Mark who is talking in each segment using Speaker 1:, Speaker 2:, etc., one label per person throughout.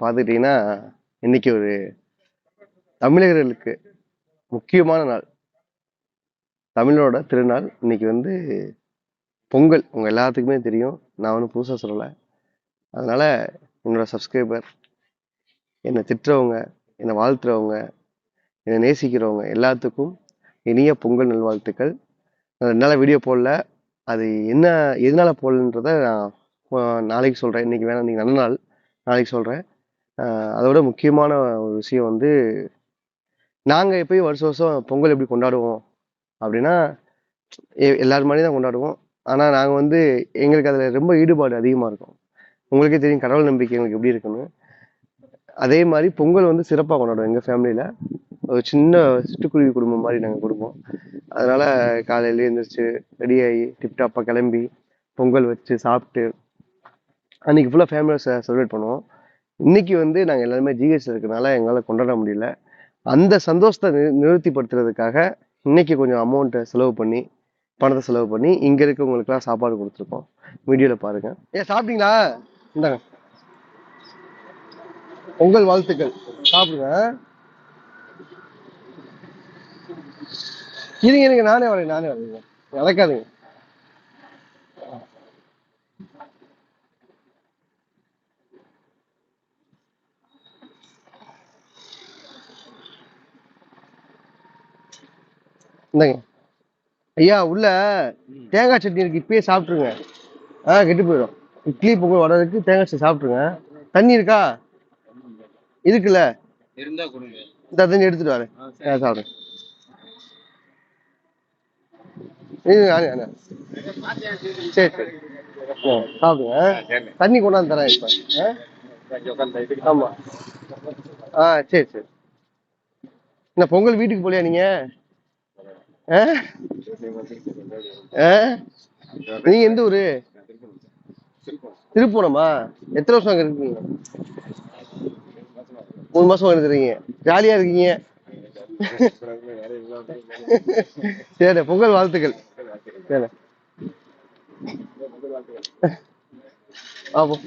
Speaker 1: பார்த்துக்கிட்டிங்கன்னா இன்னைக்கு ஒரு தமிழர்களுக்கு முக்கியமான நாள். தமிழோட திருநாள் இன்னைக்கு வந்து பொங்கல். உங்கள் எல்லாத்துக்குமே தெரியும். நான் ஒன்றும் புதுசாக சொல்லலை. அதனால் என்னோட சப்ஸ்கிரைபர் என்னை திட்டுறவங்க என்னை வாழ்த்துறவங்க என்னை நேசிக்கிறவங்க எல்லாத்துக்கும் இனிய பொங்கல் நல்வாழ்த்துக்கள். என்னால் வீடியோ போடல. அது என்ன எதனால் போடலன்றத நான் நாளைக்கு சொல்கிறேன் இன்றைக்கி வேணாம். இன்றைக்கி நல்ல நாள். நாளைக்கு சொல்கிறேன் அதோட முக்கியமான ஒரு விஷயம் வந்து நாங்கள் எப்பயும் வருஷம் வருஷம் பொங்கல் எப்படி கொண்டாடுவோம் அப்படின்னா எ- எல்லார் மாதிரி தான் கொண்டாடுவோம். ஆனால் நாங்கள் வந்து எங்களுக்கு அதில் ரொம்ப ஈடுபாடு அதிகமாக இருக்கும். உங்களுக்கே தெரியும் கடவுள் நம்பிக்கை எங்களுக்கு எப்படி இருக்குன்னு. அதே மாதிரி பொங்கல் வந்து சிறப்பாக கொண்டாடுவோம் எங்கள் ஃபேமிலியில் ஒரு சின்ன சிட்டுக்குருவி குடும்பம் மாதிரி நாங்கள் கொடுப்போம். அதனால் காலையில எழுந்திரிச்சு ஆகி டிப்டாப்பாக கிளம்பி பொங்கல் வச்சு சாப்பிட்டு அன்றைக்கி ஃபுல்லாக ஃபேமிலியாக செலிப்ரேட் பண்ணுவோம். இன்னைக்கு வந்து நாங்கள் எல்லாருமே ஜிஹெச் இருக்கிறதுனால எங்களால் கொண்டாட முடியல. அந்த சந்தோஷத்தை நி நிறுத்திப்படுத்துறதுக்காக இன்னைக்கு கொஞ்சம் அமௌண்ட்டை செலவு பண்ணி பணத்தை செலவு பண்ணி இங்கே இருக்கவங்களுக்குலாம் சாப்பாடு கொடுத்துருக்கோம். வீடியோவில் பாருங்க. ஏ சாப்பிட்டீங்களா? இந்தாங்க. பொங்கல் வாழ்த்துக்கள். சாப்பிடுங்க. இருங்க இருங்க. நானே வரேன் நானே வரேன். நடக்காதுங்க இந்தாங்க. ஐயா உள்ள தேங்காய் சட்னி இருக்கு இப்பயே சாப்பிட்ருங்க ஆ கெட்டு போயிடும். இட்லி பொங்கல் வர்றதுக்கு தேங்காய் சட்னி சாப்பிட்ருங்க தண்ணி இருக்கா? இருக்குல்ல?
Speaker 2: இருந்தா கொடுங்க.
Speaker 1: இந்த தண்ணி எடுத்துட்டு வரேன். ஆ சாப்பிடுங்க சரி சரி. சாப்பிடுங்க. தண்ணி கொண்டாந்து தரேன் இப்போ. ஆமா. ஆ சரி சரி. என்ன பொங்கல் வீட்டுக்கு போலியா நீங்க? ஆ? ஆ? நீங்க எந்த ஊரு? திருப்பூரமா எத்தனை வருஷம் அங்க இருக்கீங்க? மூணு மாசம் இருக்கிறீங்க. ஜாலியா இருக்கீங்க. சரி பொங்கல் வாழ்த்துக்கள். சரி. ஆமாம்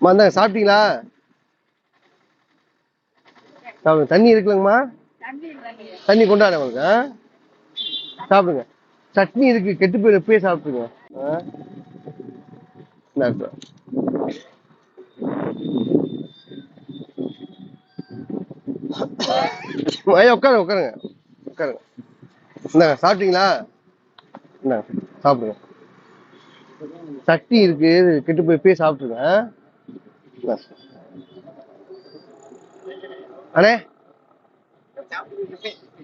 Speaker 1: இந்தாங்க சாப்பிட்டீங்களா? சாப்பிடுங்க. தண்ணி இருக்குல்லங்கம்மா? தண்ணி கொண்டாட உங்களுக்கு ஆ? சாப்பிடுங்க. சட்னி இருக்கு கெட்டு போய் எப்பயே சாப்பிடுங்க ஆ? ஐயா உட்காருங்க உட்காருங்க உட்காருங்க. இந்தாங்க சாப்பிட்டீங்களா? இந்தாங்க சாப்பிடுங்க. சட்னி இருக்கு கெட்டு போய் எப்பயே சாப்பிட்டுருங்க ஆ? அண்ணே.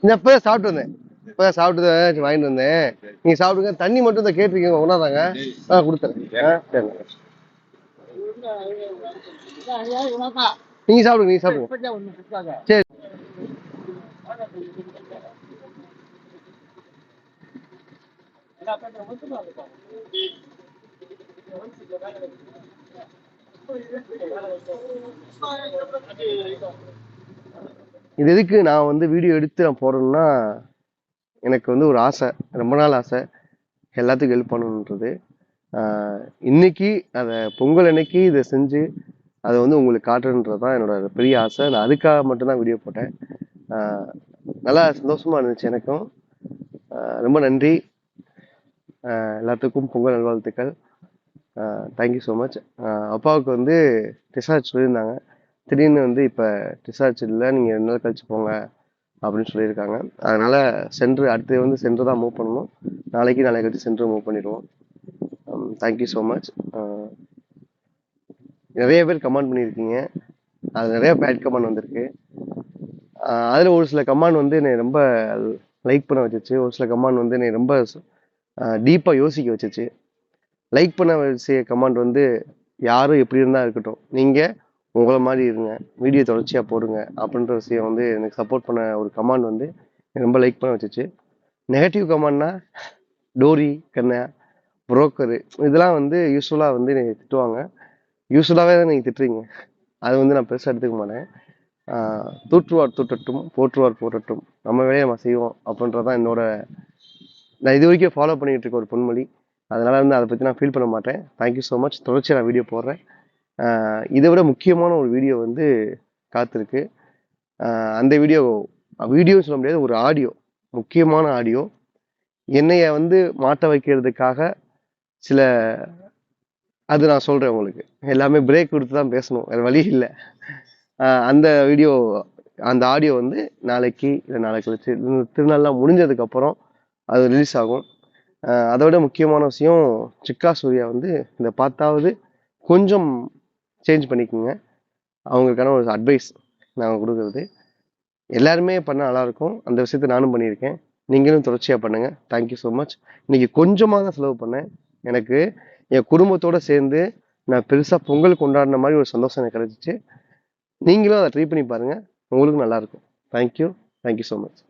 Speaker 1: இந்த இப்போ சாப்பிட்டு வந்தேன். இப்போ சாப்பிட்டு வாங்கிட்டு வந்தேன். நீங்கள் சாப்பிடுங்க. தண்ணி மட்டும் தான் கேட்டிருக்கீங்க. ஒன்னாதாங்க ஆ கொடுத்துறேன் ஆ சரி. நீங்க சாப்பிடுங்க நீங்கள் சாப்பிடுங்க. சரி. இது எதுக்கு நான் வந்து வீடியோ எடுத்து நான் போடுறேன்னா எனக்கு வந்து ஒரு ஆசை ரொம்ப நாள் ஆசை எல்லாத்துக்கும் ஹெல்ப் பண்ணணுன்றது. இன்னைக்கு அதை பொங்கல் அன்னைக்கு இதை செஞ்சு அதை வந்து உங்களுக்கு காட்டுறன்றது தான் என்னோட பெரிய ஆசை. நான் அதுக்காக மட்டும்தான் வீடியோ போட்டேன். நல்லா சந்தோஷமாக இருந்துச்சு எனக்கும். ரொம்ப நன்றி. எல்லாத்துக்கும் பொங்கல் நல்வாழ்த்துக்கள். தேங்க்யூ ஸோ மச் அப்பாவுக்கு வந்து டிசார்ஜ் சொல்லியிருந்தாங்க. திடீர்னு வந்து இப்போ டிஸ்சார்ஜ் இல்லை நீங்கள் ரெண்டு நாள் கழிச்சு போங்க அப்படின்னு சொல்லியிருக்காங்க. அதனால் சென்ட்ரு அடுத்து வந்து சென்ட்ரு தான் மூவ் பண்ணணும். நாளைக்கு நாளைக்கு கழிச்சு சென்ட்ரு மூவ் பண்ணிடுவோம். தேங்க்யூ ஸோ மச் நிறைய பேர் கமெண்ட் பண்ணியிருக்கீங்க. அது நிறைய பேட் கமெண்ட் வந்திருக்கு. Uh, அதில் ஒரு சில கமெண்ட் வந்து என்னை ரொம்ப லைக் பண்ண வச்சிச்சு. ஒரு சில கமெண்ட் வந்து என்னை ரொம்ப uh, டீப்பாக யோசிக்க வச்சுச்சு. லைக் பண்ண வச்ச கமெண்ட் வந்து யாரும் எப்படி இருந்தால் இருக்கட்டும். நீங்கள் உங்களை மாதிரி இருங்க. வீடியோ தொடர்ச்சியாக போடுங்க அப்படின்ற விஷயம் வந்து எனக்கு சப்போர்ட் பண்ண ஒரு கமாண்ட் வந்து ரொம்ப லைக் பண்ண வச்சுச்சு. நெகட்டிவ் கமாண்ட்னா டோரி கண்ணா புரோக்கரு இதெல்லாம் வந்து யூஸ்ஃபுல்லாக வந்து நீங்கள் திட்டுவாங்க. யூஸ்ஃபுல்லாகவே தான் நீங்கள் திட்டுறீங்க. அது வந்து நான் பெருசாக எடுத்துக்க மாட்டேன். தூற்றுவார் தூட்டட்டும் போற்றுவார் போற்றட்டும். நம்ம வேலையை நம்ம செய்வோம் அப்படின்றதான் என்னோட நான் இது வரைக்கும் ஃபாலோ பண்ணிக்கிட்டு இருக்க ஒரு பொன்மொழி. அதனால் வந்து அதை பற்றி நான் ஃபீல் பண்ண மாட்டேன். தேங்க்யூ ஸோ மச் தொடர்ச்சியாக நான் வீடியோ போடுறேன். இதை விட முக்கியமான ஒரு வீடியோ வந்து காத்திருக்கு. அந்த வீடியோ வீடியோன்னு சொல்ல முடியாது ஒரு ஆடியோ முக்கியமான ஆடியோ என்னைய வந்து மாட்ட வைக்கிறதுக்காக சில அது நான் சொல்கிறேன் உங்களுக்கு. எல்லாமே பிரேக் கொடுத்து தான் பேசணும் வேறு வழி இல்லை. அந்த வீடியோ அந்த ஆடியோ வந்து நாளைக்கு இல்லை நாளைக்கு கழிச்சு திருநாள்லாம் முடிஞ்சதுக்கப்புறம் அது ரிலீஸ் ஆகும். அதை விட முக்கியமான விஷயம் சிக்கா சூர்யா வந்து இதை பார்த்தாவது கொஞ்சம் சேஞ்ச் பண்ணிக்கோங்க. அவங்களுக்கான ஒரு அட்வைஸ் நாங்கள் கொடுக்குறது. எல்லாருமே பண்ணால் நல்லாயிருக்கும் அந்த விஷயத்த நானும் பண்ணியிருக்கேன். நீங்களும் தொடர்ச்சியாக பண்ணுங்கள் தேங்க்யூ ஸோ மச் இன்றைக்கி கொஞ்சமாக தான் செலவு பண்ணேன். எனக்கு என் குடும்பத்தோடு சேர்ந்து நான் பெருசாக பொங்கல் கொண்டாடின மாதிரி ஒரு சந்தோஷம் எனக்கு கிடச்சிச்சு. நீங்களும் அதை ட்ரை பண்ணி பாருங்கள் உங்களுக்கும் நல்லாயிருக்கும் தேங்க்யூ தேங்க்யூ ஸோ மச்